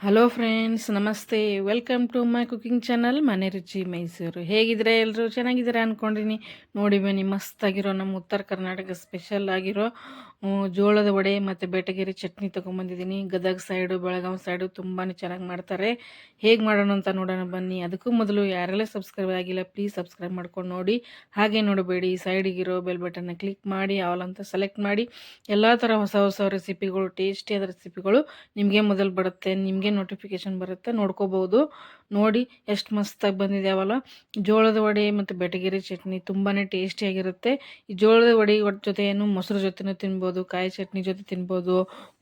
Hello friends ನಮಸ್ತೆ welcome to my cooking channel Mane Ruchi Mysuru ಹೇಗಿದ್ರೆ ಎಲ್ಲರೂ ಚೆನ್ನಾಗಿದ್ದೀರಾ ಅಂದ್ಕೊಂಡಿನಿ ನೋಡಿ ಬನ್ನಿ, ಮಸ್ತಾಗಿರೋ ನಮ್ಮ ಉತ್ತರ ಕರ್ನಾಟಕ ಸ್ಪೆಷಲ್ ಆಗಿರೋ ಜೋಳದ ವಡೆ ಮತ್ತು ಬೆಟಗೇರಿ ಚಟ್ನಿ ತೊಗೊಂಬಂದಿದ್ದೀನಿ. ಗದಗ ಸೈಡು ಬೆಳಗಾವಿ ಸೈಡು ತುಂಬಾ ಚೆನ್ನಾಗಿ ಮಾಡ್ತಾರೆ. ಹೇಗೆ ಮಾಡೋಣ ಅಂತ ನೋಡೋಣ ಬನ್ನಿ. ಅದಕ್ಕೂ ಮೊದಲು ಯಾರೆಲ್ಲ ಸಬ್ಸ್ಕ್ರೈಬ್ ಆಗಿಲ್ಲ ಪ್ಲೀಸ್ ಸಬ್ಸ್ಕ್ರೈಬ್ ಮಾಡ್ಕೊಂಡು ನೋಡಿ. ಹಾಗೆ ನೋಡಬೇಡಿ ಸೈಡಿಗಿರೋ ಬೆಲ್ ಬಟನ್ನ ಕ್ಲಿಕ್ ಮಾಡಿ ಆಲ್ ಅಂತ ಸೆಲೆಕ್ಟ್ ಮಾಡಿ. ಎಲ್ಲ ಥರ ಹೊಸ ಹೊಸ ರೆಸಿಪಿಗಳು ಟೇಸ್ಟಿಯಾದ ರೆಸಿಪಿಗಳು ನಿಮಗೆ ಮೊದಲು ಬರುತ್ತೆ. ನಿಮಗೆ ನೋಟಿಫಿಕೇಶನ್ ಬರುತ್ತೆ. ನೋಡ್ಕೋಬೋದು ನೋಡಿ ಎಷ್ಟು ಮಸ್ತಾಗಿ ಬಂದಿದ್ಯಾವಲ್ಲ. ಅವಲ್ಲ ಜೋಳದ ವಡೆ ಮತ್ತು ಬೆಟಗಿರಿ ಚಟ್ನಿ ತುಂಬಾ ಟೇಸ್ಟಿಯಾಗಿರುತ್ತೆ ಈ ಜೋಳದ ವಡೆ ಜೊತೆ ಏನು ಮೊಸರು ಜೊತೆನೂ ತಿನ್ಬೋದು, ಕಾಯಿ ಚಟ್ನಿ ಜೊತೆ ತಿನ್ಬೋದು,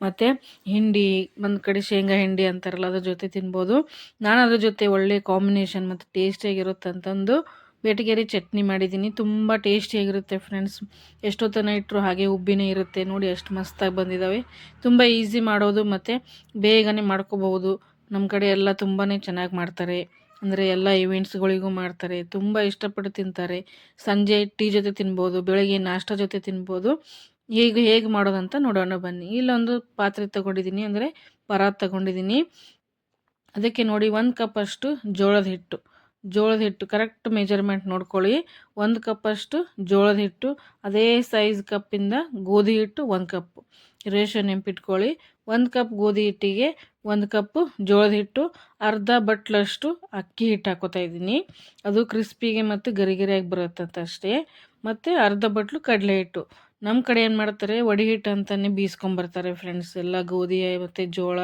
ಮತ್ತು ಹಿಂಡಿ, ಒಂದು ಕಡೆ ಶೇಂಗಾ ಹಿಂಡಿ ಅಂತಾರಲ್ಲ ಅದ್ರ ಜೊತೆ ತಿನ್ಬೋದು. ನಾನು ಅದ್ರ ಜೊತೆ ಒಳ್ಳೆ ಕಾಂಬಿನೇಷನ್ ಮತ್ತು ಟೇಸ್ಟಿಯಾಗಿರುತ್ತೆ ಅಂತಂದು ಬೇಟಗೇರಿ ಚಟ್ನಿ ಮಾಡಿದ್ದೀನಿ. ತುಂಬ ಟೇಸ್ಟಿಯಾಗಿರುತ್ತೆ ಫ್ರೆಂಡ್ಸ್ ಎಷ್ಟೊತ್ತನ ಇಟ್ಟರು ಹಾಗೆ ಉಬ್ಬಿನೇ ಇರುತ್ತೆ. ನೋಡಿ ಎಷ್ಟು ಮಸ್ತಾಗಿ ಬಂದಿದ್ದಾವೆ ತುಂಬ ಈಸಿ ಮಾಡೋದು ಮತ್ತು ಬೇಗನೆ ಮಾಡ್ಕೋಬಹುದು. ನಮ್ಮ ಕಡೆ ಎಲ್ಲ ತುಂಬಾ ಚೆನ್ನಾಗಿ ಮಾಡ್ತಾರೆ. ಅಂದರೆ ಎಲ್ಲ ಇವೆಂಟ್ಸ್ಗಳಿಗೂ ಮಾಡ್ತಾರೆ. ತುಂಬ ಇಷ್ಟಪಟ್ಟು ತಿಂತಾರೆ. ಸಂಜೆ ಟೀ ಜೊತೆ ತಿನ್ಬೋದು, ಬೆಳಗ್ಗೆ ನಾಷ್ಟ ಜೊತೆ ತಿನ್ಬೋದು. ಹೇಗೆ ಹೇಗೆ ಮಾಡೋದಂತ ನೋಡೋಣ ಬನ್ನಿ. ಇಲ್ಲೊಂದು ಪಾತ್ರೆ ತಗೊಂಡಿದ್ದೀನಿ ಅಂದರೆ ಪರಾತ್ ತಗೊಂಡಿದ್ದೀನಿ ಅದಕ್ಕೆ ನೋಡಿ ಒಂದು ಕಪ್ ಅಷ್ಟು ಜೋಳದ ಹಿಟ್ಟು. ಜೋಳದ ಹಿಟ್ಟು ಕರೆಕ್ಟ್ ಮೆಜರ್ಮೆಂಟ್ ನೋಡ್ಕೊಳ್ಳಿ. ಒಂದು ಕಪ್ಪಷ್ಟು ಜೋಳದ ಹಿಟ್ಟು. ಅದೇ ಸೈಜ್ ಕಪ್ಪಿಂದ ಗೋಧಿ ಹಿಟ್ಟು ಒಂದು ಕಪ್ಪು ರೇಷೋ ನೆಂಪಿಟ್ಕೊಳ್ಳಿ. ಒಂದು ಕಪ್ ಗೋಧಿ ಹಿಟ್ಟಿಗೆ, ಒಂದು ಕಪ್ಪು ಜೋಳದ ಹಿಟ್ಟು, ಅರ್ಧ ಬಟ್ಲಷ್ಟು ಅಕ್ಕಿ ಹಿಟ್ಟು ಹಾಕೋತಾ ಇದ್ದೀನಿ. ಅದು ಕ್ರಿಸ್ಪಿಗೆ ಮತ್ತು ಗರಿಗರಿಯಾಗಿ ಬರುತ್ತಂತ ಅಷ್ಟೇ ಮತ್ತು ಅರ್ಧ ಬಟ್ಲು ಕಡಲೆ ಹಿಟ್ಟು. ನಮ್ಮ ಕಡೆ ಏನು ಮಾಡ್ತಾರೆ, ವಡಿ ಹಿಟ್ಟು ಅಂತಲೇ ಬೀಸ್ಕೊಂಬರ್ತಾರೆ ಫ್ರೆಂಡ್ಸ್ ಎಲ್ಲ ಗೋಧಿ, ಮತ್ತು ಜೋಳ,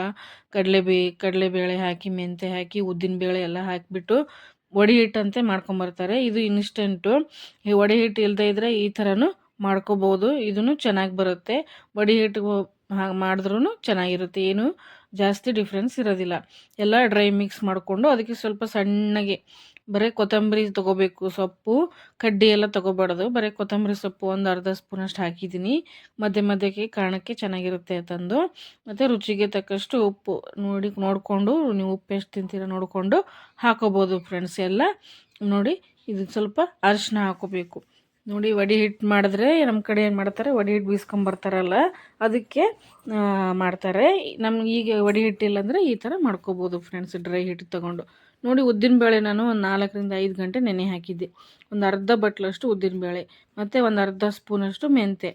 ಕಡಲೆ ಬೇ ಕಡಲೆಬೇಳೆ ಹಾಕಿ, ಮೆಂತೆ ಹಾಕಿ, ಉದ್ದಿನ ಬೇಳೆ ಎಲ್ಲ ಹಾಕಿಬಿಟ್ಟು ವಡಿ ಹಿಟ್ಟಂತೆ ಮಾಡ್ಕೊಂಬರ್ತಾರೆ ಇದು ಇನ್ಸ್ಟೆಂಟು ಈ ವಡಿ ಹಿಟ್ಟು ಇಲ್ಲದೇ ಇದ್ದರೆ ಈ ಥರನೂ ಮಾಡ್ಕೋಬೋದು. ಇದೂ ಚೆನ್ನಾಗಿ ಬರುತ್ತೆ. ಬಡಿ ಹಿಟ್ಟು ಹಾಗೆ ಮಾಡಿದ್ರೂ ಚೆನ್ನಾಗಿರುತ್ತೆ. ಏನು ಜಾಸ್ತಿ ಡಿಫ್ರೆನ್ಸ್ ಇರೋದಿಲ್ಲ. ಎಲ್ಲ ಡ್ರೈ ಮಿಕ್ಸ್ ಮಾಡಿಕೊಂಡು ಅದಕ್ಕೆ ಸ್ವಲ್ಪ ಸಣ್ಣಗೆ ಬರೀ ಕೊತ್ತಂಬರಿ ತೊಗೋಬೇಕು ಸೊಪ್ಪು. ಕಡ್ಡಿ ಎಲ್ಲ ತೊಗೋಬಾರ್ದು. ಬರೀ ಕೊತ್ತಂಬರಿ ಸೊಪ್ಪು ಒಂದು ಅರ್ಧ ಸ್ಪೂನಷ್ಟು ಹಾಕಿದ್ದೀನಿ. ಮಧ್ಯೆ ಮಧ್ಯಕ್ಕೆ ಕಾರಣಕ್ಕೆ ಚೆನ್ನಾಗಿರುತ್ತೆ ತಂದು. ಮತ್ತು ರುಚಿಗೆ ತಕ್ಕಷ್ಟು ಉಪ್ಪು ನೋಡಿ, ನೋಡಿಕೊಂಡು, ನೀವು ಉಪ್ಪು ಎಷ್ಟು ತಿಂತೀರ ನೋಡಿಕೊಂಡು ಹಾಕೋಬೋದು ಫ್ರೆಂಡ್ಸ್ ಎಲ್ಲ. ನೋಡಿ, ಇದು ಸ್ವಲ್ಪ ಅರಿಶಿನ ಹಾಕೋಬೇಕು. ನೋಡಿ ವಡಿ ಹಿಟ್ಟು ಮಾಡಿದ್ರೆ ನಮ್ಮ ಕಡೆ ಏನು ಮಾಡ್ತಾರೆ, ವಡಿ ಹಿಟ್ಟು ಬೀಸ್ಕೊಂಬರ್ತಾರಲ್ಲ, ಅದಕ್ಕೆ ಮಾಡ್ತಾರೆ. ನಮ್ಗೆ ಈಗ ವಡಿ ಹಿಟ್ಟಿಲ್ಲ ಅಂದರೆ ಈ ಥರ ಮಾಡ್ಕೋಬೋದು ಫ್ರೆಂಡ್ಸ್ ಡ್ರೈ ಹಿಟ್ಟು ತೊಗೊಂಡು. ನೋಡಿ ಉದ್ದಿನಬೇಳೆ ನಾನು ಒಂದು ನಾಲ್ಕರಿಂದ ಐದು ಗಂಟೆ ನೆನೆ ಹಾಕಿದ್ದೆ. ಒಂದು ಅರ್ಧ ಬಟ್ಲಷ್ಟು ಉದ್ದಿನಬೇಳೆ ಮತ್ತು ಒಂದು ಅರ್ಧ ಸ್ಪೂನಷ್ಟು ಮೆಂತೆ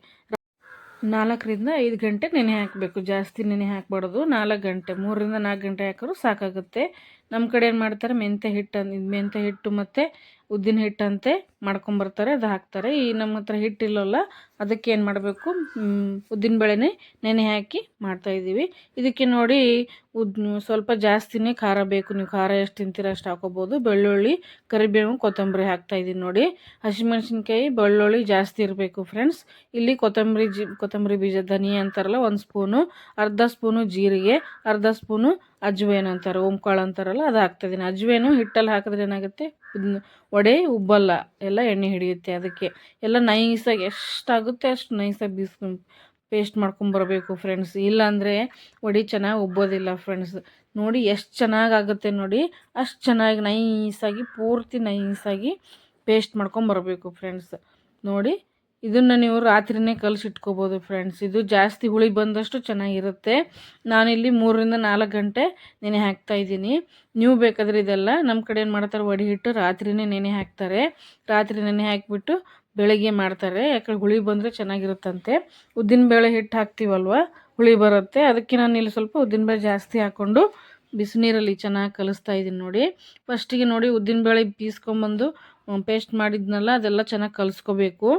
ನಾಲ್ಕರಿಂದ ಐದು ಗಂಟೆ ನೆನೆ ಹಾಕಬೇಕು, ಜಾಸ್ತಿ ನೆನೆ ಹಾಕಬಾರ್ದು. ನಾಲ್ಕು ಗಂಟೆ, ಮೂರರಿಂದ ನಾಲ್ಕು ಗಂಟೆ ಹಾಕಿದ್ರು ಸಾಕಾಗುತ್ತೆ. ನಮ್ಮ ಕಡೆ ಏನು ಮಾಡ್ತಾರೆ ಮೆಂತೆ ಹಿಟ್ಟು ಮೆಂತೆ ಹಿಟ್ಟು ಮತ್ತು ಉದ್ದಿನ ಹಿಟ್ಟಂತೆ ಮಾಡ್ಕೊಂಬರ್ತಾರೆ, ಅದು ಹಾಕ್ತಾರೆ. ಈ ನಮ್ಮ ಹತ್ರ ಹಿಟ್ಟಿಲ್ಲಲ್ಲ, ಅದಕ್ಕೆ ಏನು ಮಾಡಬೇಕು? ಉದ್ದಿನ ಬೇಳೆನೇ ನೆನೆ ಹಾಕಿ ಮಾಡ್ತಾಯಿದ್ದೀವಿ ಇದಕ್ಕೆ ನೋಡಿ ಉದ್, ಸ್ವಲ್ಪ ಜಾಸ್ತಿನೇ ಖಾರ ಬೇಕು. ನೀವು ಖಾರ ಎಷ್ಟು ತಿಂತೀರ ಅಷ್ಟು ಹಾಕೋಬೋದು. ಬೆಳ್ಳುಳ್ಳಿ, ಕರಿಬೇವು, ಕೊತ್ತಂಬರಿ ಹಾಕ್ತಾಯಿದ್ದೀನಿ ನೋಡಿ. ಹಸಿಮೆಣ್ಸಿನ್ಕಾಯಿ, ಬೆಳ್ಳುಳ್ಳಿ ಜಾಸ್ತಿ ಇರಬೇಕು ಫ್ರೆಂಡ್ಸ್. ಇಲ್ಲಿ ಕೊತ್ತಂಬರಿ ಜಿ, ಕೊತ್ತಂಬರಿ ಬೀಜ ಧನಿ ಅಂತಾರಲ್ಲ, ಒಂದು ಸ್ಪೂನು, ಅರ್ಧ ಸ್ಪೂನು ಜೀರಿಗೆ, ಅರ್ಧ ಸ್ಪೂನು ಅಜ್ವೇನು ಅಂತಾರೆ, ಓಂಕಾಳು ಅಂತಾರಲ್ಲ, ಅದು ಹಾಕ್ತಾಯಿದ್ದೀನಿ ಅಜ್ವೇನು ಹಿಟ್ಟಲ್ಲಿ ಹಾಕಿದ್ರೆ ಏನಾಗುತ್ತೆ? ವಡೆ, ಉಬ್ಬಲ್ಲ, ಎಲ್ಲ ಎಣ್ಣೆ ಹಿಡಿಯುತ್ತೆ ಅದಕ್ಕೆ. ಎಲ್ಲ ನೈಸಾಗಿ, ಎಷ್ಟಾಗುತ್ತೆ ಅಷ್ಟು ನೈಸಾಗಿ ಬೀಸ್ಕೊಂಡು ಪೇಸ್ಟ್ ಮಾಡ್ಕೊಂಬರಬೇಕು ಫ್ರೆಂಡ್ಸ್ ಇಲ್ಲಾಂದರೆ ವಡೆ ಚೆನ್ನಾಗಿ ಉಬ್ಬೋದಿಲ್ಲ ಫ್ರೆಂಡ್ಸ್ ನೋಡಿ ಎಷ್ಟು ಚೆನ್ನಾಗಿ ಆಗುತ್ತೆ ನೋಡಿ, ಅಷ್ಟು ಚೆನ್ನಾಗಿ ನೈಸಾಗಿ, ಪೂರ್ತಿ ನೈಸಾಗಿ ಪೇಸ್ಟ್ ಮಾಡ್ಕೊಂಬರಬೇಕು ಫ್ರೆಂಡ್ಸ್ ನೋಡಿ ಇದನ್ನು ನೀವು ರಾತ್ರಿನೇ ಕಲಸಿಟ್ಕೋಬೋದು ಫ್ರೆಂಡ್ಸ್ ಇದು ಜಾಸ್ತಿ ಹುಳಿ ಬಂದಷ್ಟು ಚೆನ್ನಾಗಿರುತ್ತೆ. ನಾನಿಲ್ಲಿ ಮೂರರಿಂದ ನಾಲ್ಕು ಗಂಟೆ ನೆನೆ ಹಾಕ್ತಾ ಇದ್ದೀನಿ. ನೀವು ಬೇಕಾದರೆ ಇದೆಲ್ಲ ನಮ್ಮ ಕಡೆ ಏನು ಮಾಡ್ತಾರೆ, ವಡಿ ಹಿಟ್ಟು ರಾತ್ರಿನೇ ನೆನೆ ಹಾಕ್ತಾರೆ. ರಾತ್ರಿ ನೆನೆ ಹಾಕಿಬಿಟ್ಟು ಬೆಳಗ್ಗೆ ಮಾಡ್ತಾರೆ. ಯಾಕಂದ್ರೆ ಹುಳಿ ಬಂದರೆ ಚೆನ್ನಾಗಿರುತ್ತಂತೆ. ಉದ್ದಿನಬೇಳೆ ಹಿಟ್ಟು ಹಾಕ್ತೀವಲ್ವ? ಹುಳಿ ಬರುತ್ತೆ. ಅದಕ್ಕೆ ನಾನು ಇಲ್ಲಿ ಸ್ವಲ್ಪ ಉದ್ದಿನಬೇಳೆ ಜಾಸ್ತಿ ಹಾಕ್ಕೊಂಡು ಬಿಸಿನೀರಲ್ಲಿ ಚೆನ್ನಾಗಿ ಕಲಿಸ್ತಾ ಇದ್ದೀನಿ ನೋಡಿ. ಫಸ್ಟಿಗೆ ನೋಡಿ ಉದ್ದಿನಬೇಳೆ ಪೀಸ್ಕೊಂಬಂದು ಪೇಸ್ಟ್ ಮಾಡಿದ್ನಲ್ಲ, ಅದೆಲ್ಲ ಚೆನ್ನಾಗಿ ಕಲಿಸ್ಕೋಬೇಕು.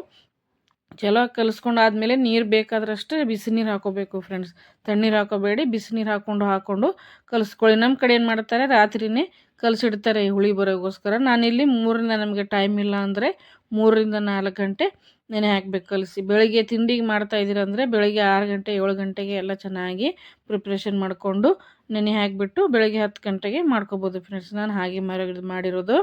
ಚಲೋ ಕಲಿಸ್ಕೊಂಡು ಆದಮೇಲೆ ನೀರು ಬೇಕಾದ್ರಷ್ಟೇ ಬಿಸಿನೀರು ಹಾಕೋಬೇಕು ಫ್ರೆಂಡ್ಸ್ ತಣ್ಣೀರು ಹಾಕೋಬೇಡಿ, ಬಿಸಿ ನೀರು ಹಾಕ್ಕೊಂಡು ಹಾಕ್ಕೊಂಡು ಕಲಿಸ್ಕೊಳ್ಳಿ. ನಮ್ಮ ಕಡೆ ಏನು ಮಾಡ್ತಾರೆ, ರಾತ್ರಿನೇ ಕಲಸಿಡ್ತಾರೆ ಹುಳಿ ಬರೋಗೋಸ್ಕರ. ನಾನಿಲ್ಲಿ ಮೂರರಿಂದ ನಮಗೆ ಟೈಮ್ ಇಲ್ಲ ಅಂದರೆ ಮೂರರಿಂದ ನಾಲ್ಕು ಗಂಟೆ ನೆನೆ ಹಾಕ್ಬೇಕು ಕಲಸಿ. ಬೆಳಗ್ಗೆ ತಿಂಡಿಗೆ ಮಾಡ್ತಾ ಇದ್ದೀರಂದರೆ ಬೆಳಗ್ಗೆ ಆರು ಗಂಟೆ, ಏಳು ಗಂಟೆಗೆ ಎಲ್ಲ ಚೆನ್ನಾಗಿ ಪ್ರಿಪ್ರೇಷನ್ ಮಾಡಿಕೊಂಡು ನೆನೆ ಹಾಕಿಬಿಟ್ಟು ಬೆಳಗ್ಗೆ ಹತ್ತು ಗಂಟೆಗೆ ಮಾಡ್ಕೋಬೋದು ಫ್ರೆಂಡ್ಸ್ ನಾನು ಹಾಗೆ ಮರ ಮಾಡಿರೋದು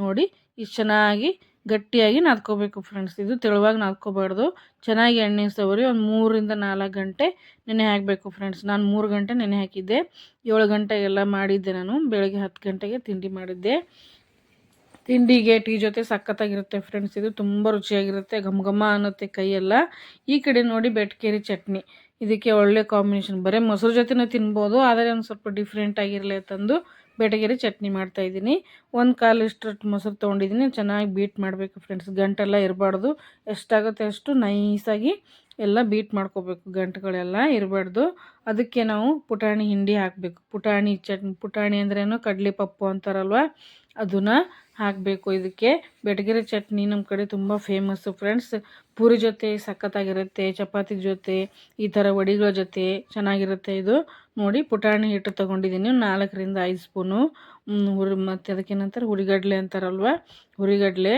ನೋಡಿ, ಇಷ್ಟು ಚೆನ್ನಾಗಿ ಗಟ್ಟಿಯಾಗಿ ನಾದ್ಕೋಬೇಕು ಫ್ರೆಂಡ್ಸ್ ಇದು ತೆಳುವಾಗಿ ನಾದ್ಕೋಬಾರ್ದು. ಚೆನ್ನಾಗಿ ಎಣ್ಣೆ ಸವರಿ ಒಂದು ಮೂರಿಂದ ನಾಲ್ಕು ಗಂಟೆ ನೆನೆ ಹಾಕಬೇಕು ಫ್ರೆಂಡ್ಸ್ ನಾನು ಮೂರು ಗಂಟೆ ನೆನೆ ಹಾಕಿದ್ದೆ. ಏಳು ಗಂಟೆಗೆಲ್ಲ ಮಾಡಿದ್ದೆ ನಾನು. ಬೆಳಗ್ಗೆ ಹತ್ತು ಗಂಟೆಗೆ ತಿಂಡಿ ಮಾಡಿದ್ದೆ. ತಿಂಡಿಗೆ ಟೀ ಜೊತೆ ಸಖತ್ತಾಗಿರುತ್ತೆ ಫ್ರೆಂಡ್ಸ್ ಇದು ತುಂಬ ರುಚಿಯಾಗಿರುತ್ತೆ. ಘಮ ಘಮ ಅನ್ನುತ್ತೆ ಕೈಯೆಲ್ಲ. ಈ ಕಡೆ ನೋಡಿ ಬೆಟ್ಕೇರಿ ಚಟ್ನಿ. ಇದಕ್ಕೆ ಒಳ್ಳೆ ಕಾಂಬಿನೇಷನ್ ಬರೀ ಮೊಸರು ಜೊತೆನೂ ತಿನ್ಬೋದು, ಆದರೆ ಒಂದು ಸ್ವಲ್ಪ ಡಿಫ್ರೆಂಟ್ ಆಗಿರಲಿ ಅಂತಂದು ಬೆಟಗೆರೆ ಚಟ್ನಿ ಮಾಡ್ತಾಯಿದ್ದೀನಿ ಒಂದು ಕಾಲು ಇಷ್ಟು ಮೊಸರು ತೊಗೊಂಡಿದ್ದೀನಿ. ಚೆನ್ನಾಗಿ ಬೀಟ್ ಮಾಡಬೇಕು ಫ್ರೆಂಡ್ಸ್ ಗಂಟೆಲ್ಲ ಇರಬಾರ್ದು. ಎಷ್ಟಾಗುತ್ತೆ ಅಷ್ಟು ನೈಸಾಗಿ ಎಲ್ಲ ಬೀಟ್ ಮಾಡ್ಕೋಬೇಕು. ಗಂಟುಗಳೆಲ್ಲ ಇರಬಾರ್ದು. ಅದಕ್ಕೆ ನಾವು ಪುಟಾಣಿ ಹಿಂಡಿ ಹಾಕಬೇಕು. ಪುಟಾಣಿ ಚಟ್ನಿ ಪುಟಾಣಿ ಅಂದ್ರೇನು? ಕಡಲೆ ಪಪ್ಪು ಅಂತಾರಲ್ವ? ಅದನ್ನು ಹಾಕಬೇಕು. ಇದಕ್ಕೆ ಬೆಟಗೆರೆ ಚಟ್ನಿ ನಮ್ಮ ಕಡೆ ತುಂಬ ಫೇಮಸ್ಸು ಫ್ರೆಂಡ್ಸ್ ಪೂರಿ ಜೊತೆ ಸಖತ್ತಾಗಿರುತ್ತೆ, ಚಪಾತಿ ಜೊತೆ, ಈ ಥರ ವಡಿಗಳ ಜೊತೆ ಚೆನ್ನಾಗಿರುತ್ತೆ ಇದು. ನೋಡಿ, ಪುಟಾಣಿ ಹಿಟ್ಟು ತೊಗೊಂಡಿದ್ದೀನಿ ನಾಲ್ಕರಿಂದ ಐದು ಸ್ಪೂನು. ಹುರಿ ಮತ್ತು ಅದಕ್ಕೇನಂತಾರೆ ಹುರಿಗಡಲೆ ಅಂತಾರಲ್ವ? ಹುರಿಗಡಲೆ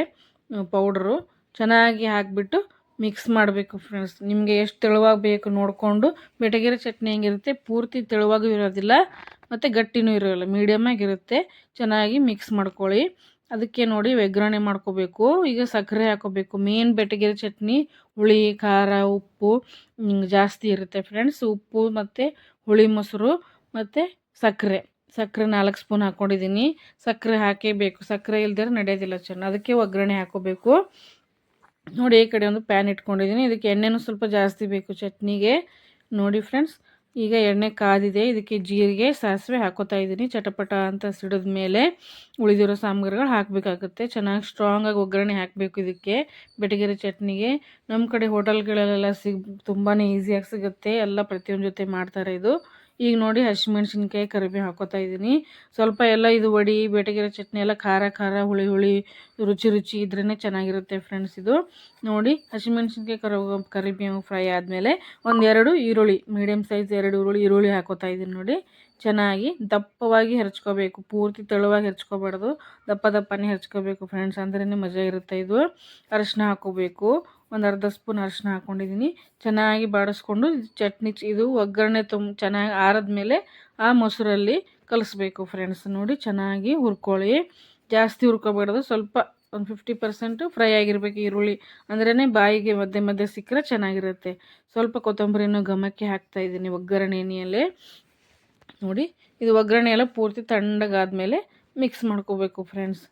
ಪೌಡ್ರು ಚೆನ್ನಾಗಿ ಹಾಕಿಬಿಟ್ಟು ಮಿಕ್ಸ್ ಮಾಡಬೇಕು ಫ್ರೆಂಡ್ಸ್ ನಿಮಗೆ ಎಷ್ಟು ತೆಳುವಾಗಿ ಬೇಕು ನೋಡಿಕೊಂಡು. ಬೆಟಗೆರೆ ಚಟ್ನಿ ಹೆಂಗಿರುತ್ತೆ? ಪೂರ್ತಿ ತೆಳುವಾಗೂ ಇರೋದಿಲ್ಲ. ಮತ್ತು ಗಟ್ಟಿನೂ ಇರೋಲ್ಲ ಮೀಡಿಯಮಾಗಿರುತ್ತೆ ಚೆನ್ನಾಗಿ ಮಿಕ್ಸ್ ಮಾಡ್ಕೊಳ್ಳಿ. ಅದಕ್ಕೆ ನೋಡಿ ಒಗ್ಗರಣೆ ಮಾಡ್ಕೋಬೇಕು. ಈಗ ಸಕ್ಕರೆ ಹಾಕೋಬೇಕು. ಮೇನ್ ಬೆಟಗೆರೆ ಚಟ್ನಿ, ಹುಳಿ, ಖಾರ, ಉಪ್ಪು ಜಾಸ್ತಿ ಇರುತ್ತೆ ಫ್ರೆಂಡ್ಸ್ ಉಪ್ಪು ಮತ್ತು ಹುಳಿ ಮೊಸರು ಮತ್ತು ಸಕ್ಕರೆ. ಸಕ್ಕರೆ ನಾಲ್ಕು ಸ್ಪೂನ್ ಹಾಕ್ಕೊಂಡಿದ್ದೀನಿ ಸಕ್ಕರೆ ಹಾಕೇಬೇಕು. ಸಕ್ಕರೆ ಇಲ್ದಿರ ನಡೆಯೋದಿಲ್ಲ ಚೆನ್ನ ಅದಕ್ಕೆ ಒಗ್ಗರಣೆ ಹಾಕೋಬೇಕು. ನೋಡಿ ಈ ಕಡೆ ಒಂದು ಪ್ಯಾನ್ ಇಟ್ಕೊಂಡಿದ್ದೀನಿ. ಇದಕ್ಕೆ ಎಣ್ಣೆನೂ ಸ್ವಲ್ಪ ಜಾಸ್ತಿ ಬೇಕು ಚಟ್ನಿಗೆ. ನೋಡಿ ಫ್ರೆಂಡ್ಸ್ ಈಗ ಎಣ್ಣೆ ಕಾದಿದೆ, ಇದಕ್ಕೆ ಜೀರಿಗೆ, ಸಾಸಿವೆ ಹಾಕೋತಾ ಇದ್ದೀನಿ. ಚಟಪಟ ಅಂತ ಸಿಡಿದ ಮೇಲೆ ಉಳಿದಿರೋ ಸಾಮಗ್ರಿಗಳು ಹಾಕಬೇಕಾಗುತ್ತೆ. ಚೆನ್ನಾಗಿ ಸ್ಟ್ರಾಂಗಾಗಿ ಒಗ್ಗರಣೆ ಹಾಕಬೇಕು ಇದಕ್ಕೆ. ಬೆಟಗೆರೆ ಚಟ್ನಿಗೆ. ನಮ್ಮ ಕಡೆ ಹೋಟೆಲ್ಗಳಲ್ಲೆಲ್ಲ ಸಿಗ್ ತುಂಬಾ ಈಸಿಯಾಗಿ ಸಿಗುತ್ತೆ. ಎಲ್ಲ ಪ್ರತಿಯೊಂದು ಜೊತೆ ಮಾಡ್ತಾರೆ ಇದು. ಈಗ ನೋಡಿ ಹಸಿಮೆಣ್ಸಿನ್ಕಾಯಿ ಕರಿಬೇವು ಹಾಕೋತಾ ಇದ್ದೀನಿ. ಸ್ವಲ್ಪ ಎಲ್ಲ ಇದು ವಡಿ, ಬೇಟೆಗಿರೋ ಚಟ್ನಿ ಎಲ್ಲ ಖಾರ ಖಾರ, ಹುಳಿ ಹುಳಿ, ರುಚಿ ರುಚಿ ಇದ್ರೇ ಚೆನ್ನಾಗಿರುತ್ತೆ ಫ್ರೆಂಡ್ಸ್ ಇದು. ನೋಡಿ ಹಸಿಮೆಣ್ಸಿನ್ಕಾಯಿ ಕರ ಕರಿಬೇವು ಫ್ರೈ ಆದಮೇಲೆ ಒಂದೆರಡು ಈರುಳ್ಳಿ ಮೀಡಿಯಮ್ ಸೈಜ್ ಎರಡು ಈರುಳ್ಳಿ ಈರುಳ್ಳಿ ಹಾಕೋತಾ ಇದ್ದೀನಿ ನೋಡಿ. ಚೆನ್ನಾಗಿ ದಪ್ಪವಾಗಿ ಹೆರ್ಚ್ಕೋಬೇಕು, ಪೂರ್ತಿ ತೆಳುವಾಗಿ ಹೆರ್ಚ್ಕೋಬಾರ್ದು. ದಪ್ಪ ದಪ್ಪನೇ ಹೆರ್ಚ್ಕೋಬೇಕು ಫ್ರೆಂಡ್ಸ್ ಅಂದ್ರೇ ಮಜಾ ಇರುತ್ತೆ ಇದು. ಅರಶಿನ ಹಾಕೋಬೇಕು. ಒಂದು ಅರ್ಧ ಸ್ಪೂನ್ ಅರಿಶಿನ ಹಾಕ್ಕೊಂಡಿದ್ದೀನಿ ಚೆನ್ನಾಗಿ ಬಾಡಿಸ್ಕೊಂಡು ಚಟ್ನಿ ಇದು ಒಗ್ಗರಣೆ ತುಂಬ ಚೆನ್ನಾಗಿ ಆರದ್ಮೇಲೆ ಆ ಮೊಸರಲ್ಲಿ ಕಲಿಸ್ಬೇಕು ಫ್ರೆಂಡ್ಸ್ ನೋಡಿ ಚೆನ್ನಾಗಿ ಹುರ್ಕೊಳ್ಳಿ. ಜಾಸ್ತಿ ಹುರ್ಕೋಬಾರ್ದು ಸ್ವಲ್ಪ ಒಂದು ಫಿಫ್ಟಿ ಪರ್ಸೆಂಟು ಫ್ರೈ ಆಗಿರಬೇಕು ಈರುಳ್ಳಿ. ಅಂದ್ರೇ ಬಾಯಿಗೆ ಮಧ್ಯೆ ಮಧ್ಯೆ ಸಿಕ್ಕರೆ ಚೆನ್ನಾಗಿರುತ್ತೆ. ಸ್ವಲ್ಪ ಕೊತ್ತಂಬರಿನೂ ಘಮಕ್ಕೆ ಹಾಕ್ತಾಯಿದ್ದೀನಿ ಒಗ್ಗರಣೆ ಎಣ್ಣೆಯಲ್ಲೇ. ನೋಡಿ, ಇದು ಒಗ್ಗರಣೆ ಎಲ್ಲ ಪೂರ್ತಿ ತಣ್ಣಗಾದ್ಮೇಲೆ ಮಿಕ್ಸ್ ಮಾಡ್ಕೋಬೇಕು ಫ್ರೆಂಡ್ಸ್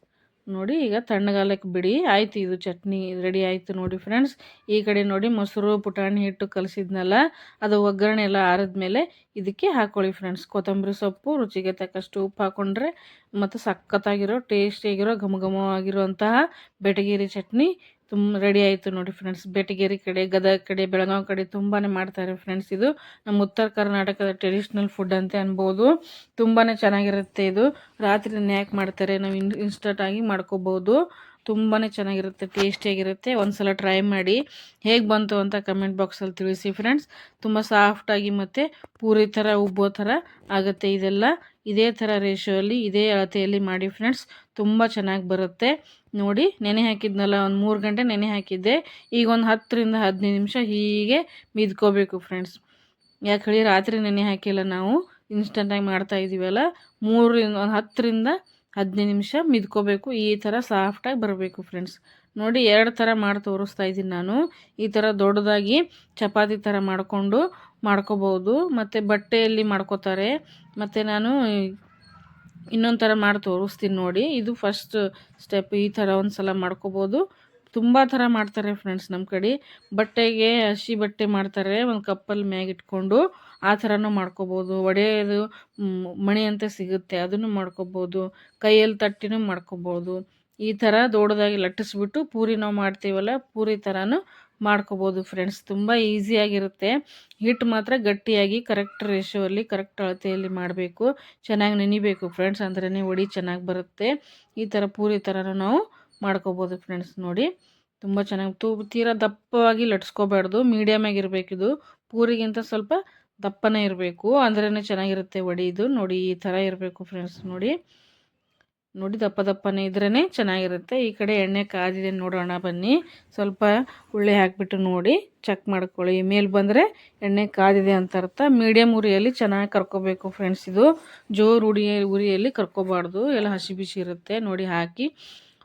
ನೋಡಿ, ಈಗ ತಣ್ಣಗಾಲಕ್ಕೆ ಬಿಡಿ. ಆಯ್ತು, ಇದು ಚಟ್ನಿ ರೆಡಿ ಆಯಿತು ನೋಡಿ ಫ್ರೆಂಡ್ಸ್. ಈ ಕಡೆ ನೋಡಿ ಮೊಸರು, ಪುಟಾಣಿ ಹಿಟ್ಟು ಕಲಸಿದ್ನಲ್ಲ, ಅದು ಒಗ್ಗರಣೆ ಎಲ್ಲ ಆರಿದ್ಮೇಲೆ ಇದಕ್ಕೆ ಹಾಕ್ಕೊಳ್ಳಿ ಫ್ರೆಂಡ್ಸ್. ಕೊತ್ತಂಬರಿ ಸೊಪ್ಪು, ರುಚಿಗೆ ತಕ್ಕಷ್ಟು ಉಪ್ಪು ಹಾಕ್ಕೊಂಡ್ರೆ ಮತ್ತು ಸಖತ್ತಾಗಿರೋ, ಟೇಸ್ಟಿಯಾಗಿರೋ, ಘಮಘಮವಾಗಿರುವಂತಹ ಬೆಟಗೇರಿ ಚಟ್ನಿ ತುಂಬ ರೆಡಿ ಆಯಿತು ನೋಡಿ ಫ್ರೆಂಡ್ಸ್ ಬೆಟಗೇರಿ ಕಡೆ, ಗದಗ ಕಡೆ, ಬೆಳಗಾವಿ ಕಡೆ ತುಂಬಾ ಮಾಡ್ತಾರೆ ಫ್ರೆಂಡ್ಸ್ ಇದು. ನಮ್ಮ ಉತ್ತರ ಕರ್ನಾಟಕದ ಟ್ರೆಡಿಷ್ನಲ್ ಫುಡ್ ಅಂತ ಅನ್ಬೋದು. ತುಂಬಾ ಚೆನ್ನಾಗಿರುತ್ತೆ ಇದು. ರಾತ್ರಿ ನ್ಯಾಕ್ ಮಾಡ್ತಾರೆ? ನಾವು ಇನ್ ಇನ್ಸ್ಟಂಟಾಗಿ ಮಾಡ್ಕೋಬೋದು. ತುಂಬಾ ಚೆನ್ನಾಗಿರುತ್ತೆ ಟೇಸ್ಟಿಯಾಗಿರುತ್ತೆ ಒಂದು ಸಲ ಟ್ರೈ ಮಾಡಿ ಹೇಗೆ ಬಂತು ಅಂತ ಕಮೆಂಟ್ ಬಾಕ್ಸಲ್ಲಿ ತಿಳಿಸಿ ಫ್ರೆಂಡ್ಸ್ ತುಂಬ ಸಾಫ್ಟಾಗಿ ಮತ್ತು ಪೂರಿ ಥರ ಉಬ್ಬೋ ಥರ ಆಗುತ್ತೆ ಇದೆಲ್ಲ. ಇದೇ ಥರ ರೇಷೋಲ್ಲಿ ಇದೇ ಅಳತೆಯಲ್ಲಿ ಮಾಡಿ ಫ್ರೆಂಡ್ಸ್ ತುಂಬ ಚೆನ್ನಾಗಿ ಬರುತ್ತೆ. ನೋಡಿ, ನೆನೆ ಹಾಕಿದ್ನಲ್ಲ, ಒಂದು ಮೂರು ಗಂಟೆ ನೆನೆ ಹಾಕಿದ್ದೆ. ಈಗ ಒಂದು ಹತ್ತರಿಂದ ಹದಿನೈದು ನಿಮಿಷ ಹೀಗೆ ಮಿದ್ಕೋಬೇಕು ಫ್ರೆಂಡ್ಸ್ ಯಾಕೆ ಹೇಳಿ, ರಾತ್ರಿ ನೆನೆ ಹಾಕಿಲ್ಲ ನಾವು. ಇನ್ಸ್ಟಂಟಾಗಿ ಮಾಡ್ತಾ ಇದ್ದೀವಲ್ಲ ಮೂರರಿಂದ, ಒಂದು ಹತ್ತರಿಂದ ಹದಿನೈದು ನಿಮಿಷ ಮಿದ್ಕೋಬೇಕು. ಈ ಥರ ಸಾಫ್ಟಾಗಿ ಬರಬೇಕು ಫ್ರೆಂಡ್ಸ್ ನೋಡಿ ಎರಡು ಥರ ಮಾಡಿ ತೋರಿಸ್ತಾ ಇದ್ದೀನಿ ನಾನು. ಈ ಥರ ದೊಡ್ಡದಾಗಿ ಚಪಾತಿ ಥರ ಮಾಡಿಕೊಂಡು ಮಾಡ್ಕೋಬೋದು. ಮತ್ತು ಬಟ್ಟೆಯಲ್ಲಿ ಮಾಡ್ಕೋತಾರೆ. ಮತ್ತು ನಾನು ಇನ್ನೊಂದು ಥರ ಮಾಡಿ ತೋರಿಸ್ತೀನಿ ನೋಡಿ. ಇದು ಫಸ್ಟ್ ಸ್ಟೆಪ್ ಈ ಥರ ಒಂದು ಸಲ ಮಾಡ್ಕೋಬೋದು. ತುಂಬ ಥರ ಮಾಡ್ತಾರೆ ಫ್ರೆಂಡ್ಸ್ ನಮ್ಮ ಕಡೆ. ಬಟ್ಟೆಗೆ ಹಸಿ ಬಟ್ಟೆ ಮಾಡ್ತಾರೆ, ಒಂದು ಕಪ್ಪಲ್ಲಿ ಮ್ಯಾಗ ಇಟ್ಕೊಂಡು ಆ ಥರನೂ ಮಾಡ್ಕೋಬೋದು. ಒಡೆಯೋದು ಮಣಿ ಅಂತ ಸಿಗುತ್ತೆ, ಅದನ್ನು ಮಾಡ್ಕೋಬೋದು. ಕೈಯಲ್ಲಿ ತಟ್ಟಿನೂ ಮಾಡ್ಕೋಬೋದು. ಈ ಥರ ದೊಡ್ಡದಾಗಿ ಲಟ್ಟಿಸ್ಬಿಟ್ಟು ಪೂರಿ ನಾವು ಮಾಡ್ತೀವಲ್ಲ, ಪೂರಿ ಥರನೂ ಮಾಡ್ಕೋಬೋದು ಫ್ರೆಂಡ್ಸ್ ತುಂಬ ಈಸಿಯಾಗಿರುತ್ತೆ ಹಿಟ್ಟು ಮಾತ್ರ ಗಟ್ಟಿಯಾಗಿ ಕರೆಕ್ಟ್ ರೇಷೋಲ್ಲಿ ಕರೆಕ್ಟ್ ಅಳತೆಯಲ್ಲಿ ಮಾಡಬೇಕು. ಚೆನ್ನಾಗಿ ನೆನಿಬೇಕು ಫ್ರೆಂಡ್ಸ್ ಅಂದ್ರೇ ಒಡಿ ಚೆನ್ನಾಗಿ ಬರುತ್ತೆ. ಈ ಥರ ಪೂರಿ ಥರನೂ ನಾವು ಮಾಡ್ಕೋಬೋದು ಫ್ರೆಂಡ್ಸ್ ನೋಡಿ. ತುಂಬ ಚೆನ್ನಾಗಿ ತೂ, ತೀರಾ ದಪ್ಪವಾಗಿ ಲಟ್ಸ್ಕೋಬಾರ್ದು. ಮೀಡಿಯಮ್ ಇದು. ಪೂರಿಗಿಂತ ಸ್ವಲ್ಪ ದಪ್ಪನೇ ಇರಬೇಕು. ಅಂದ್ರೇ ಚೆನ್ನಾಗಿರುತ್ತೆ ವಡಿ ಇದು. ನೋಡಿ, ಈ ಥರ ಇರಬೇಕು ಫ್ರೆಂಡ್ಸ್ ನೋಡಿ. ನೋಡಿ, ದಪ್ಪ ದಪ್ಪನೇ ಇದ್ರೇ ಚೆನ್ನಾಗಿರುತ್ತೆ. ಈ ಕಡೆ ಎಣ್ಣೆ ಕಾದಿದೆ ನೋಡೋಣ ಬನ್ನಿ. ಸ್ವಲ್ಪ ಉಳ್ಳಿ ಹಾಕಿಬಿಟ್ಟು ನೋಡಿ. ಚೆಕ್ ಮಾಡ್ಕೊಳ್ಳಿ. ಮೇಲೆ ಬಂದರೆ ಎಣ್ಣೆ ಕಾದಿದೆ ಅಂತ ಅರ್ಥ. ಮೀಡಿಯಮ್ ಉರಿಯಲ್ಲಿ ಚೆನ್ನಾಗಿ ಕರ್ಕೋಬೇಕು ಫ್ರೆಂಡ್ಸ್ ಇದು. ಜೋರು ಉಡಿ, ಉರಿಯಲ್ಲಿ ಕರ್ಕೋಬಾರ್ದು. ಎಲ್ಲ ಹಸಿ ಬಿಸಿ ಇರುತ್ತೆ. ನೋಡಿ, ಹಾಕಿ.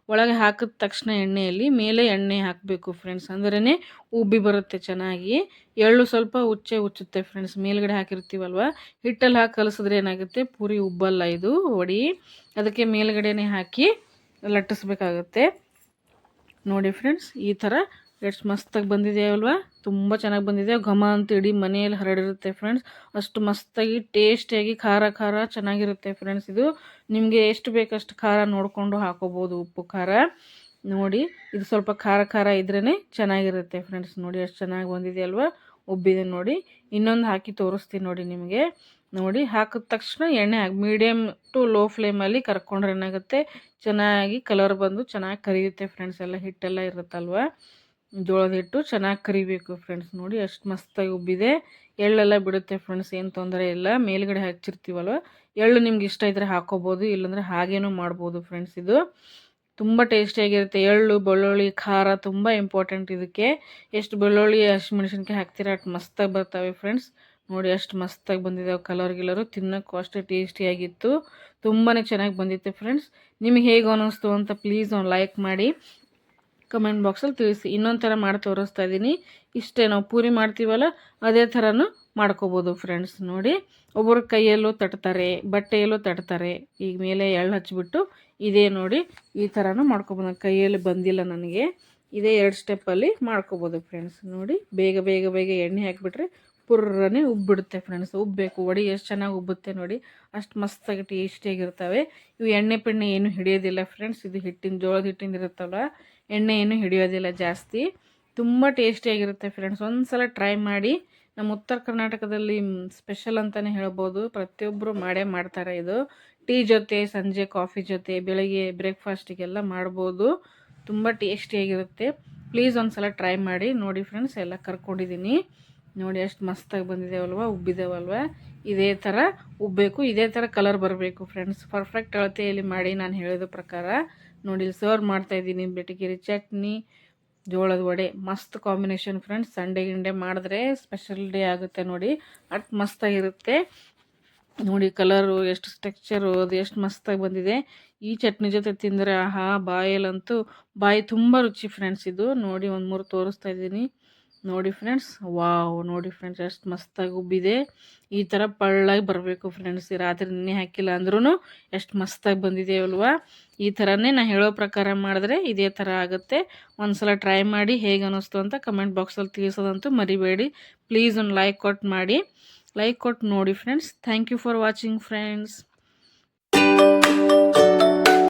ಒಳಗೆ ಹಾಕಿದ ತಕ್ಷಣ ಎಣ್ಣೆಯಲ್ಲಿ ಮೇಲೆ ಎಣ್ಣೆ ಹಾಕಬೇಕು ಫ್ರೆಂಡ್ಸ್ ಅಂದ್ರೇ ಉಬ್ಬಿ ಬರುತ್ತೆ ಚೆನ್ನಾಗಿ. ಎಳ್ಳು ಸ್ವಲ್ಪ ಉಚ್ಚೆ ಉಚ್ಚುತ್ತೆ ಫ್ರೆಂಡ್ಸ್ ಮೇಲ್ಗಡೆ ಹಾಕಿರ್ತೀವಲ್ವ? ಹಿಟ್ಟಲ್ಲಿ ಹಾಕಿ ಕಲಿಸಿದ್ರೆ ಏನಾಗುತ್ತೆ? ಪೂರಿ ಉಬ್ಬಲ್ಲ ಇದು, ಒಡಿ. ಅದಕ್ಕೆ ಮೇಲ್ಗಡೆನೇ ಹಾಕಿ ಲಟ್ಟಿಸ್ಬೇಕಾಗುತ್ತೆ. ನೋಡಿ ಫ್ರೆಂಡ್ಸ್ ಈ ಥರ ಎಷ್ಟು ಮಸ್ತಾಗಿ ಬಂದಿದೆ ಅಲ್ವಾ? ತುಂಬ ಚೆನ್ನಾಗಿ ಬಂದಿದೆ. ಘಮ ಅಂತ ಇಡೀ ಮನೆಯಲ್ಲಿ ಹರಡಿರುತ್ತೆ ಫ್ರೆಂಡ್ಸ್ ಅಷ್ಟು ಮಸ್ತಾಗಿ ಟೇಸ್ಟಿಯಾಗಿ ಖಾರ ಖಾರ ಚೆನ್ನಾಗಿರುತ್ತೆ ಫ್ರೆಂಡ್ಸ್ ಇದು. ನಿಮಗೆ ಎಷ್ಟು ಬೇಕಷ್ಟು ಖಾರ ನೋಡಿಕೊಂಡು ಹಾಕೋಬೋದು. ಉಪ್ಪು, ಖಾರ. ನೋಡಿ, ಇದು ಸ್ವಲ್ಪ ಖಾರ ಖಾರ ಇದ್ರೇ ಚೆನ್ನಾಗಿರುತ್ತೆ ಫ್ರೆಂಡ್ಸ್ ನೋಡಿ, ಅಷ್ಟು ಚೆನ್ನಾಗಿ ಬಂದಿದೆ ಅಲ್ವಾ? ಉಬ್ಬಿದೆ ನೋಡಿ. ಇನ್ನೊಂದು ಹಾಕಿ ತೋರಿಸ್ತೀನಿ ನೋಡಿ ನಿಮಗೆ. ನೋಡಿ, ಹಾಕಿದ ತಕ್ಷಣ ಎಣ್ಣೆ ಹಾಕಿ ಮೀಡಿಯಮ್ ಟು ಲೋ ಫ್ಲೇಮಲ್ಲಿ ಕರ್ಕೊಂಡ್ರೆ ಏನಾಗುತ್ತೆ? ಚೆನ್ನಾಗಿ ಕಲರ್ ಬಂದು ಚೆನ್ನಾಗಿ ಕರಿಯುತ್ತೆ ಫ್ರೆಂಡ್ಸ್ ಎಲ್ಲ ಹಿಟ್ಟೆಲ್ಲ ಇರುತ್ತಲ್ವ? ಜೋಳದ ಹಿಟ್ಟು ಚೆನ್ನಾಗಿ ಕರಿಬೇಕು ಫ್ರೆಂಡ್ಸ್ ನೋಡಿ. ಅಷ್ಟು ಮಸ್ತಾಗಿ ಉಬ್ಬಿದೆ. ಎಳ್ಳೆಲ್ಲ ಬಿಡುತ್ತೆ ಫ್ರೆಂಡ್ಸ್ ಏನು ತೊಂದರೆ ಇಲ್ಲ. ಮೇಲ್ಗಡೆ ಹಚ್ಚಿರ್ತೀವಲ್ವ? ಎಳ್ಳು ನಿಮ್ಗೆ ಇಷ್ಟ ಇದ್ದರೆ ಹಾಕೋಬೋದು, ಇಲ್ಲಾಂದರೆ ಹಾಗೇನೂ ಮಾಡ್ಬೋದು ಫ್ರೆಂಡ್ಸ್ ಇದು. ತುಂಬ ಟೇಸ್ಟಿಯಾಗಿರುತ್ತೆ ಎಳ್ಳು, ಬೆಳ್ಳುಳ್ಳಿ, ಖಾರ ತುಂಬ ಇಂಪಾರ್ಟೆಂಟ್ ಇದಕ್ಕೆ. ಎಷ್ಟು ಬೆಳ್ಳುಳ್ಳಿ ಹಸಿಮೆಣ್ಸಿನ್ಕಾಯಿ ಹಾಕ್ತೀರ, ಅಷ್ಟು ಮಸ್ತಾಗಿ ಬರ್ತವೆ ಫ್ರೆಂಡ್ಸ್ ನೋಡಿ, ಅಷ್ಟು ಮಸ್ತಾಗಿ ಬಂದಿದ್ದಾವೆ ಕಲರ್ ಗಿಲರು. ತಿನ್ನೋಕ್ಕೂ ಅಷ್ಟೇ ಟೇಸ್ಟಿಯಾಗಿತ್ತು ತುಂಬಾ ಚೆನ್ನಾಗಿ ಬಂದಿತ್ತು ಫ್ರೆಂಡ್ಸ್ ನಿಮಗೆ ಹೇಗೆ ಅನ್ನಿಸ್ತು ಅಂತ ಪ್ಲೀಸ್ ಒಂದು ಲೈಕ್ ಮಾಡಿ. ಕಮೆಂಟ್ ಬಾಕ್ಸಲ್ಲಿ ತಿಳಿಸಿ. ಇನ್ನೊಂದು ಥರ ಮಾಡಿ ತೋರಿಸ್ತಾ ಇದ್ದೀನಿ ಇಷ್ಟೇ ನಾವು ಪೂರಿ ಮಾಡ್ತೀವಲ್ಲ, ಅದೇ ಥರನೂ ಮಾಡ್ಕೋಬೋದು ಫ್ರೆಂಡ್ಸ್ ನೋಡಿ, ಒಬ್ಬರು ಕೈಯಲ್ಲೂ ತಟ್ತಾರೆ, ಬಟ್ಟೆಯಲ್ಲೂ ತಟ್ತಾರೆ. ಈಗ ಮೇಲೆ ಎಳ್ಳು ಹಚ್ಚಿಬಿಟ್ಟು ಇದೇ ನೋಡಿ, ಈ ಥರನೂ ಮಾಡ್ಕೊಬೋದು. ಕೈಯಲ್ಲಿ ಬಂದಿಲ್ಲ ನನಗೆ. ಇದೇ ಎರಡು ಸ್ಟೆಪ್ಪಲ್ಲಿ ಮಾಡ್ಕೋಬೋದು ಫ್ರೆಂಡ್ಸ್ ನೋಡಿ, ಬೇಗ ಬೇಗ ಬೇಗ ಎಣ್ಣೆ ಹಾಕಿಬಿಟ್ರೆ ಪುರ್ರನೇ ಉಬ್ಬಿಡುತ್ತೆ ಫ್ರೆಂಡ್ಸ್ ಉಬ್ಬಬೇಕು ವಡಿ ಎಷ್ಟು ಚೆನ್ನಾಗಿ ಉಬ್ಬುತ್ತೆ ನೋಡಿ. ಅಷ್ಟು ಮಸ್ತಾಗಿ ಟೇಸ್ಟಿಯಾಗಿರ್ತವೆ ಇವು ಎಣ್ಣೆ ಪೆಣ್ಣೆ ಏನು ಹಿಡಿಯೋದಿಲ್ಲ ಫ್ರೆಂಡ್ಸ್ ಇದು ಹಿಟ್ಟಿನ ಜೋಳದ ಹಿಟ್ಟಿಂದ ಇರುತ್ತಲ್ಲ ಎಣ್ಣೆ ಏನು ಹಿಡಿಯೋದಿಲ್ಲ ಜಾಸ್ತಿ. ತುಂಬ ಟೇಸ್ಟಿಯಾಗಿರುತ್ತೆ ಫ್ರೆಂಡ್ಸ್ ಒಂದು ಸಲ ಟ್ರೈ ಮಾಡಿ. ನಮ್ಮ ಉತ್ತರ ಕರ್ನಾಟಕದಲ್ಲಿ ಸ್ಪೆಷಲ್ ಅಂತಲೇ ಹೇಳ್ಬೋದು. ಪ್ರತಿಯೊಬ್ಬರು ಮಾಡೇ ಮಾಡ್ತಾರೆ ಇದು. ಟೀ ಜೊತೆ, ಸಂಜೆ ಕಾಫಿ ಜೊತೆ, ಬೆಳಗ್ಗೆ ಬ್ರೇಕ್ಫಾಸ್ಟಿಗೆಲ್ಲ ಮಾಡ್ಬೋದು. ತುಂಬ ಟೇಸ್ಟಿಯಾಗಿರುತ್ತೆ ಪ್ಲೀಸ್ ಒಂದು ಸಲ ಟ್ರೈ ಮಾಡಿ. ನೋಡಿ ಫ್ರೆಂಡ್ಸ್ ಎಲ್ಲ ಕರ್ಕೊಂಡಿದ್ದೀನಿ ನೋಡಿ ಎಷ್ಟು ಮಸ್ತಾಗಿ ಬಂದಿದ್ದೇವಲ್ವ ಉಬ್ಬಿದ್ದೇವಲ್ವ ಇದೇ ಥರ ಉಬ್ಬಬೇಕು ಇದೇ ಥರ ಕಲರ್ ಬರಬೇಕು ಫ್ರೆಂಡ್ಸ್ ಪರ್ಫೆಕ್ಟ್ ಅಳತೆಯಲ್ಲಿ ಮಾಡಿ ನಾನು ಹೇಳಿದ ಪ್ರಕಾರ. ನೋಡಿ ಇಲ್ಲಿ ಸರ್ವ್ ಮಾಡ್ತಾಯಿದ್ದೀನಿ ಬೆಟಗಿರಿ ಚಟ್ನಿ, ಜೋಳದ ವಡೆ. ಮಸ್ತ್ ಕಾಂಬಿನೇಷನ್ ಫ್ರೆಂಡ್ಸ್ ಸಂಡೆ ಗಿಂಡೆ ಮಾಡಿದ್ರೆ ಸ್ಪೆಷಲ್ ಡೇ ಆಗುತ್ತೆ ನೋಡಿ. ಅಟ್ ಮಸ್ತಾಗಿರುತ್ತೆ ನೋಡಿ ಕಲರು ಎಷ್ಟು ಸ್ಟ್ರಕ್ಚರು ಅದು ಎಷ್ಟು ಮಸ್ತಾಗಿ ಬಂದಿದೆ. ಈ ಚಟ್ನಿ ಜೊತೆ ತಿಂದರೆ ಆಹಾ, ಬಾಯಲ್ಲಂತೂ ಬಾಯಿ ತುಂಬ ರುಚಿ ಫ್ರೆಂಡ್ಸ್ ಇದು. ನೋಡಿ ಒಂದು ಮೂರು ತೋರಿಸ್ತಾ ಇದ್ದೀನಿ. ನೋಡಿ ಫ್ರೆಂಡ್ಸ್ ವಾವ್, ನೋಡಿ ಫ್ರೆಂಡ್ಸ್ ಎಷ್ಟು ಮಸ್ತಾಗಿ ಉಬ್ಬಿದೆ. ಈ ಥರ ಪಳ್ಳಾಗಿ ಬರಬೇಕು ಫ್ರೆಂಡ್ಸ್ ರಾತ್ರಿ ನಿನ್ನೆ ಹಾಕಿಲ್ಲ ಅಂದ್ರೂ ಎಷ್ಟು ಮಸ್ತಾಗಿ ಬಂದಿದೆ ಅಲ್ವಾ. ಈ ಥರನೇ ನಾನು ಹೇಳೋ ಪ್ರಕಾರ ಮಾಡಿದ್ರೆ ಇದೇ ಥರ ಆಗುತ್ತೆ. ಒಂದು ಸಲ ಟ್ರೈ ಮಾಡಿ ಹೇಗೆ ಅನ್ನಿಸ್ತು ಅಂತ ಕಮೆಂಟ್ ಬಾಕ್ಸಲ್ಲಿ ತಿಳಿಸೋದಂತೂ ಮರಿಬೇಡಿ. ಪ್ಲೀಸ್ ಒಂದು ಲೈಕ್ ಕೊಟ್ಟು ಮಾಡಿ. ಲೈಕ್ ಕೊಟ್ಟು ನೋಡಿ friends thank you for watching friends